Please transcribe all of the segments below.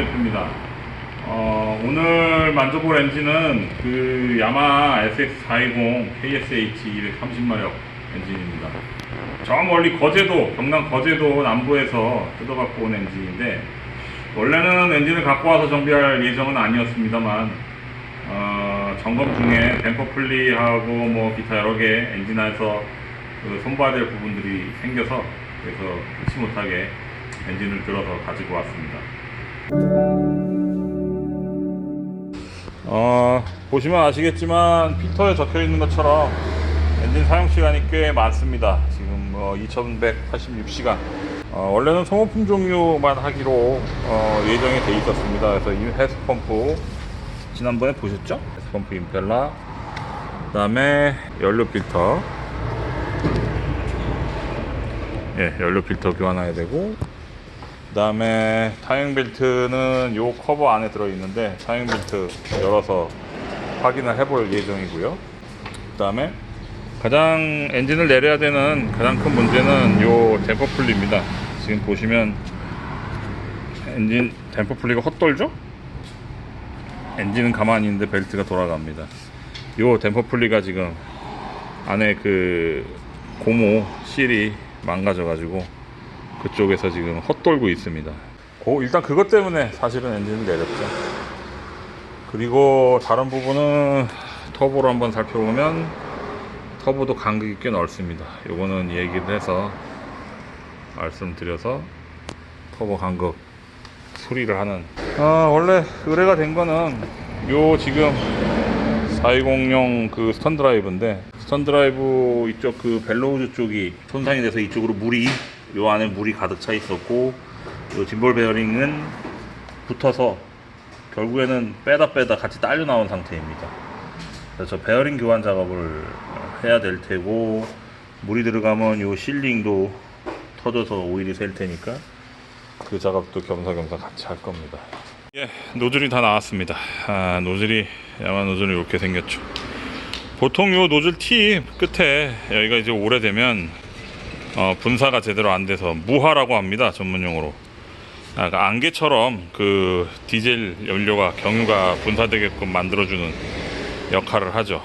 대표입니다. 어, 오늘 만져볼 엔진은 그 야마 SX420 KSH 230마력 엔진입니다. 저 멀리 거제도, 경남 거제도 남부에서 뜯어갖고 온 엔진인데 원래는 엔진을 갖고 와서 정비할 예정은 아니었습니다만 어, 점검 중에 댐퍼 풀리하고 뭐 기타 여러 개 엔진에서 그 손봐야 될 부분들이 생겨서 그래서 잊지 못하게 엔진을 들어서 가지고 왔습니다. 어, 보시면 아시겠지만 필터에 적혀 있는 것처럼 엔진 사용 시간이 꽤 많습니다. 지금 뭐 2186시간. 어, 원래는 소모품 종류만 하기로 어, 예정이 돼 있었습니다. 그래서 이 해수 펌프 지난번에 보셨죠? 해수 펌프 임펠러, 그다음에 연료 필터, 예, 연료 필터 교환해야 되고, 그 다음에 타이밍 벨트는 요 커버 안에 들어 있는데 타이밍 벨트 열어서 확인을 해볼 예정이고요. 그 다음에 가장 엔진을 내려야 되는 가장 큰 문제는 요 댐퍼 풀리입니다. 지금 보시면 엔진 댐퍼 풀리가 헛돌죠? 엔진은 가만히 있는데 벨트가 돌아갑니다. 요 댐퍼 풀리가 지금 안에 그 고무 실이 망가져 가지고 그쪽에서 지금 헛돌고 있습니다. 고, 일단 그것 때문에 사실은 엔진을 내렸죠. 그리고 다른 부분은 터보로 한번 살펴보면 터보도 간극이 꽤 넓습니다. 요거는 얘기를 해서 말씀드려서 터보 간극 수리를 하는 아, 원래 의뢰가 된 거는 요 지금 420용 그 스턴 드라이브인데 스턴 드라이브 이쪽 그 벨로우즈 쪽이 손상이 돼서 이쪽으로 물이 요 안에 물이 가득 차 있었고 요 짐볼 베어링은 붙어서 결국에는 빼다 빼다 같이 딸려 나온 상태입니다. 그래서 저 베어링 교환 작업을 해야 될 테고 물이 들어가면 요 실링도 터져서 오일이 셀 테니까 그 작업도 겸사겸사 같이 할 겁니다. 예, 노즐이 다 나왔습니다. 아, 노즐이 야마 노즐이 이렇게 생겼죠. 보통 요 노즐 티 끝에 여기가 이제 오래되면 어, 분사가 제대로 안 돼서 무화라고 합니다. 전문용어로. 아, 그러니까 안개처럼 그 디젤 연료가 경유가 분사되게끔 만들어주는 역할을 하죠.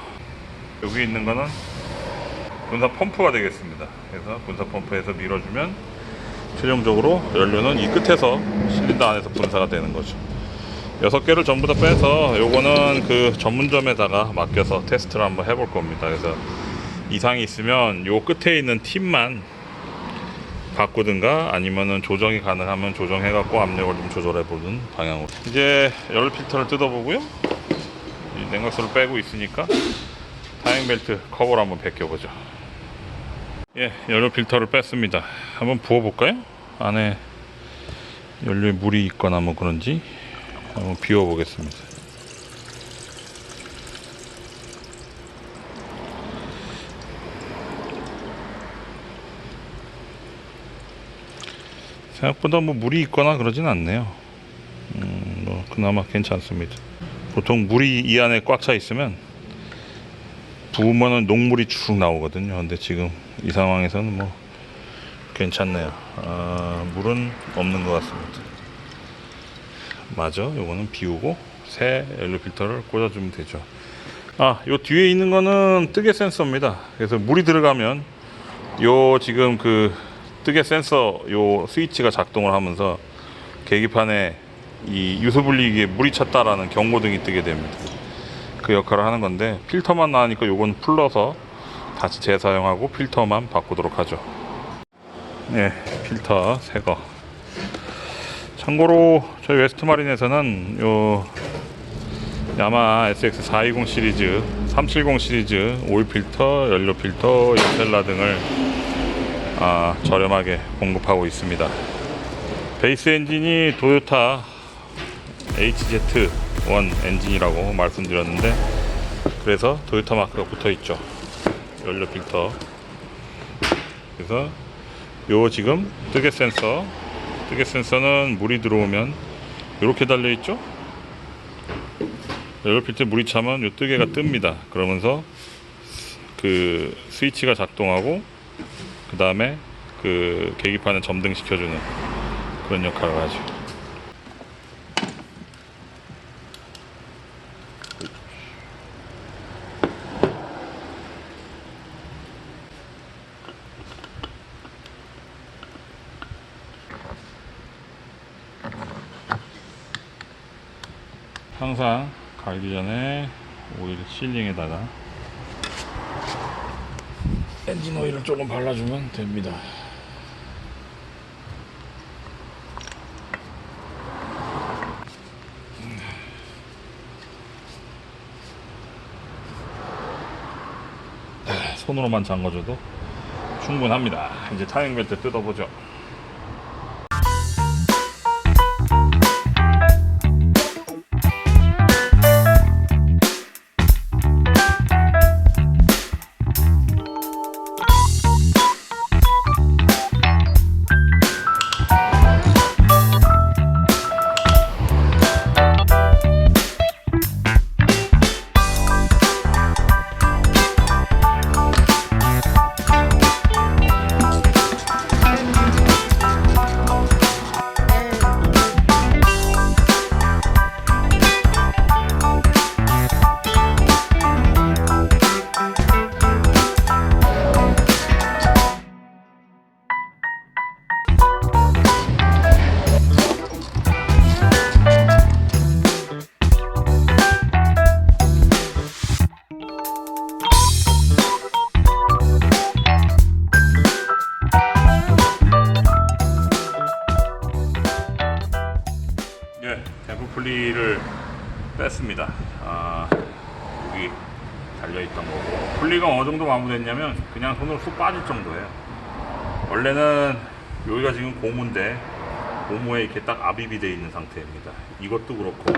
여기 있는 거는 분사 펌프가 되겠습니다. 그래서 분사 펌프에서 밀어주면 최종적으로 연료는 이 끝에서 실린더 안에서 분사가 되는 거죠. 여섯 개를 전부 다 빼서 요거는 그 전문점에다가 맡겨서 테스트를 한번 해볼 겁니다. 그래서 이상이 있으면 요 끝에 있는 팁만 바꾸든가 아니면은 조정이 가능하면 조정해 갖고 압력을 좀 조절해 보는 방향으로. 이제 열 필터를 뜯어 보고요. 이 냉각수를 빼고 있으니까 타이밍 벨트 커버를 한번 벗겨 보죠. 예 연료 필터를 뺐습니다. 한번 부어 볼까요? 안에 연료에 물이 있거나 뭐 그런지 한번 비워 보겠습니다 생각보다 뭐 물이 있거나 그러진 않네요. 음, 뭐 그나마 괜찮습니다. 보통 물이 이 안에 꽉 차 있으면 부으면은 녹물이 쭉 나오거든요. 근데 지금 이 상황에서는 뭐 괜찮네요. 아, 물은 없는 것 같습니다. 맞아. 요거는 비우고 새 연료 필터를 꽂아주면 되죠. 아, 요 뒤에 있는 거는 뜨개 센서입니다. 그래서 물이 들어가면 요 지금 그 뜨개 센서 요 스위치가 작동을 하면서 계기판에 이 유소분리기에 물이 찼다라는 경고등이 뜨게 됩니다. 그 역할을 하는 건데 필터만 나니까 요건 풀러서 다시 재사용하고 필터만 바꾸도록 하죠. 네, 필터 새거. 참고로 저희 웨스트마린에서는 요 야마 SX420 시리즈, 370 시리즈 오일 필터, 연료 필터, 임펠러 등을 아, 저렴하게 공급하고 있습니다. 베이스 엔진이 도요타 HZ1 엔진이라고 말씀드렸는데 그래서 도요타 마크가 붙어 있죠. 연료 필터. 그래서 요 지금 뜨개 센서 뜨개 센서는 물이 들어오면 이렇게 달려 있죠. 연료 필터 물이 차면 요 뜨개가 뜹니다. 그러면서 그 스위치가 작동하고 그 다음에 그 계기판을 점등시켜주는 그런 역할을 하죠. 항상 갈기 전에 오일 실링에다가 엔진 오일을 조금 발라주면 됩니다. 네, 손으로만 잠궈줘도 충분합니다. 이제 타이밍 벨트 뜯어보죠. 손으로 쑥 빠질 정도예요. 원래는 여기가 지금 고무인데 고무에 이렇게 딱 압입이 되어 있는 상태입니다. 이것도 그렇고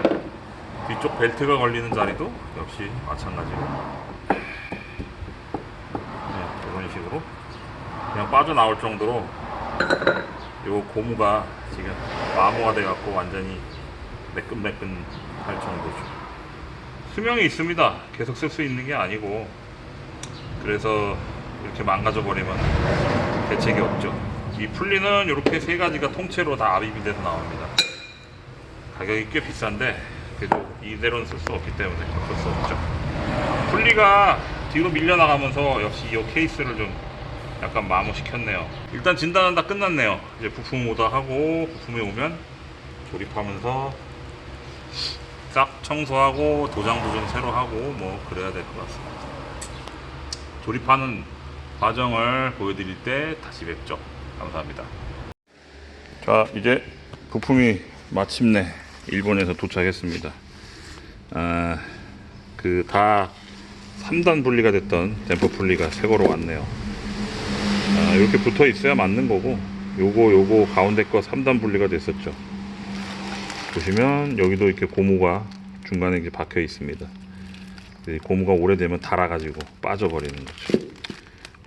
뒤쪽 벨트가 걸리는 자리도 역시 마찬가지로 네, 이런 식으로 그냥 빠져나올 정도로 요 고무가 지금 마모가 돼 갖고 완전히 매끈매끈 할 정도죠. 수명이 있습니다. 계속 쓸 수 있는 게 아니고 그래서 이렇게 망가져 버리면 대책이 없죠. 이 풀리는 이렇게 세 가지가 통째로 다 압입이 돼서 나옵니다. 가격이 꽤 비싼데 그래도 이대로는 쓸 수 없기 때문에 어쩔 수 없죠. 풀리가 뒤로 밀려나가면서 역시 이 케이스를 좀 약간 마모시켰네요. 일단 진단은 다 끝났네요. 이제 부품 오다하고 부품이 오면 조립하면서 싹 청소하고 도장도 좀 새로 하고 뭐 그래야 될 것 같습니다. 조립하는 과정을 보여드릴 때 다시 뵙죠. 감사합니다. 자 이제 부품이 마침내 일본에서 도착했습니다. 아, 그다 3단 분리가 됐던 댐퍼 분리가 새 거로 왔네요. 아, 이렇게 붙어 있어야 맞는 거고 요거 요거 가운데 거 3단 분리가 됐었죠 보시면 여기도 이렇게 고무가 중간에 이렇게 박혀 있습니다 이 고무가 오래되면 닳아가지고 빠져버리는 거죠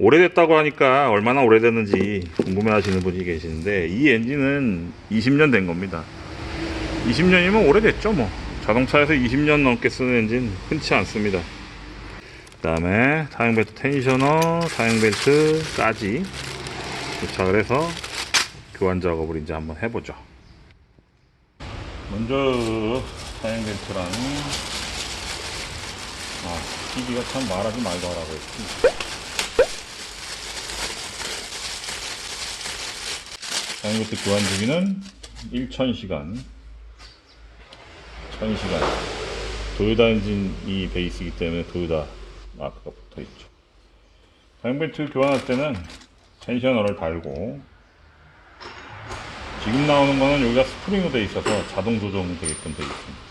오래됐다고 하니까 얼마나 오래됐는지 궁금해 하시는 분이 계시는데 이 엔진은 20년 된 겁니다. 20년이면 오래됐죠 뭐. 자동차에서 20년 넘게 쓰는 엔진 흔치 않습니다. 그 다음에 타임벨트 텐셔너, 타임벨트까지 도착을 해서 교환 작업을 이제 한번 해보죠. 먼저 타임벨트랑 아, TV가 참 말하지 했 지. 타임벨트 교환 주기는 1000시간, 1000시간. 도요다 엔진 이 베이스이기 때문에 도요다 마크가 붙어 있죠. 타임벨트 교환할 때는 텐셔너를 달고 지금 나오는 거는 여기가 스프링으로 되어 있어서 자동 조정 되게끔 되어 있습니다.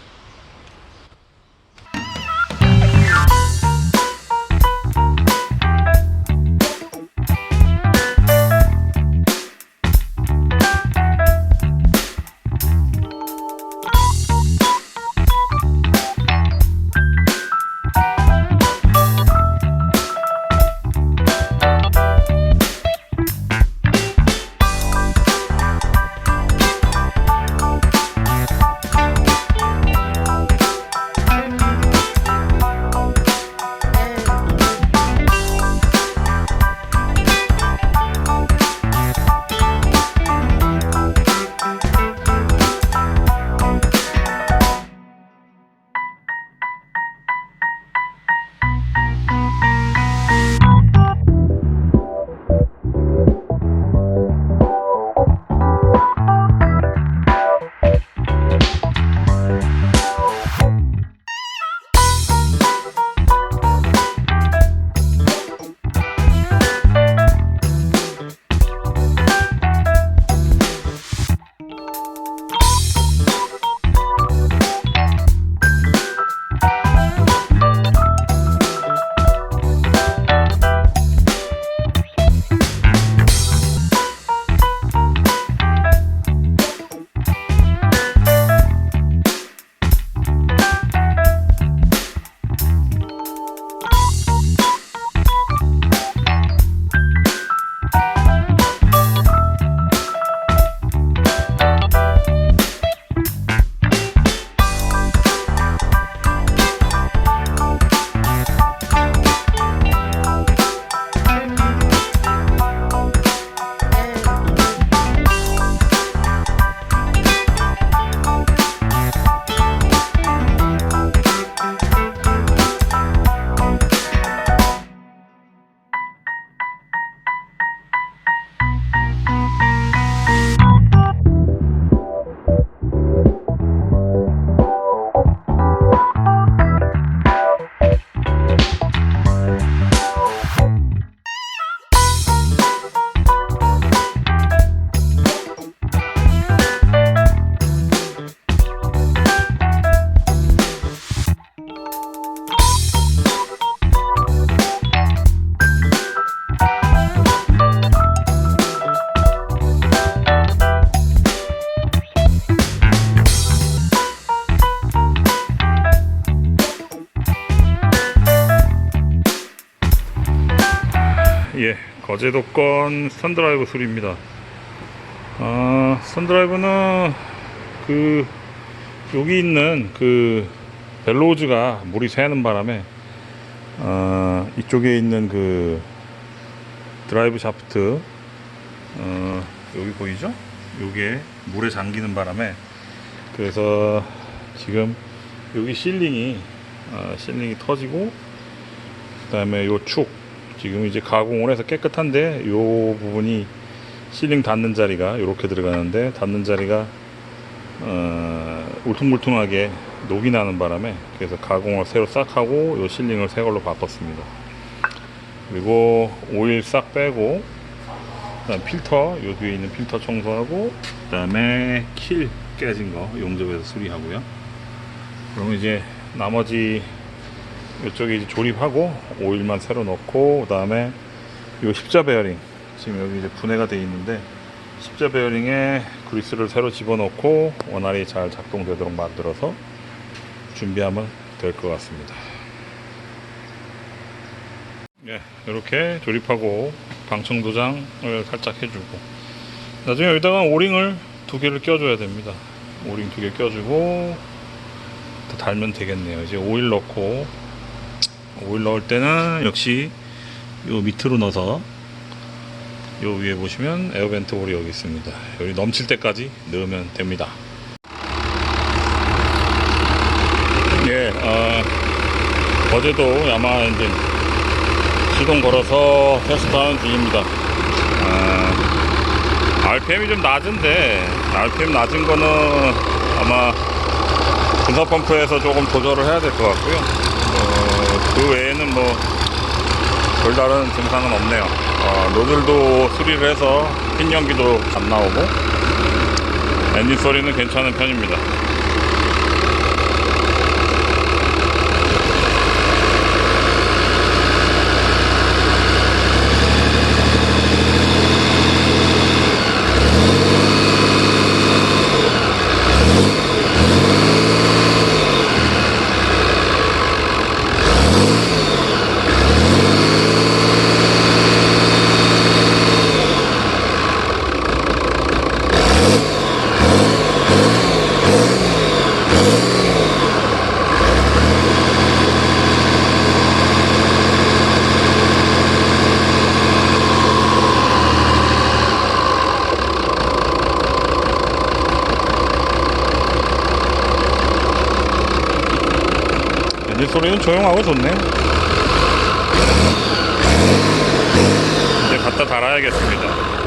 예, 거제도권 스턴드라이브 수리입니다. 아, 스턴드라이브는 그 여기 있는 그 벨로우즈가 물이 새는 바람에 어, 이쪽에 있는 그 드라이브 샤프트 어, 여기 보이죠? 요게 물에 잠기는 바람에 그래서 지금 여기 실링이 어, 실링이 터지고 그 다음에 요축 지금 이제 가공을 해서 깨끗한데 요 부분이 실링 닿는 자리가 이렇게 들어가는데 닿는 자리가 어, 울퉁불퉁하게 녹이 나는 바람에 그래서 가공을 새로 싹 하고 요 실링을 새 걸로 바꿨습니다. 그리고 오일 싹 빼고 필터 요 뒤에 있는 필터 청소하고 그 다음에 킬 깨진 거 용접해서 수리하고요. 그러면 이제 나머지 이쪽에 이제 조립하고 오일만 새로 넣고 그 다음에 요 십자 베어링 지금 여기 이제 분해가 돼 있는데 십자 베어링에 그리스를 새로 집어넣고 원활히 잘 작동되도록 만들어서 준비하면 될 것 같습니다. 예, 이렇게 조립하고 방청 도장을 살짝 해주고 나중에 여기다가 오링을 두 개를 껴줘야 됩니다. 오링 두 개 껴주고 더 달면 되겠네요. 이제 오일 넣고 오일 넣을 때는 역시 요 밑으로 넣어서 요 위에 보시면 에어벤트 홀이 여기 있습니다. 여기 넘칠 때까지 넣으면 됩니다. 예, 어, 어제도 야마 엔진 시동 걸어서 테스트하는 중입니다. 아, RPM이 좀 낮은데 RPM 낮은 거는 아마 분사 펌프에서 조금 조절을 해야 될 것 같고요. 어, 그 외에는 뭐 별다른 증상은 없네요. 어, 노즐도 수리를 해서 핀 연기도 안 나오고 엔진 소리는 괜찮은 편입니다. 엔진 소리는 조용하고 좋네. 이제 갖다 달아야겠습니다.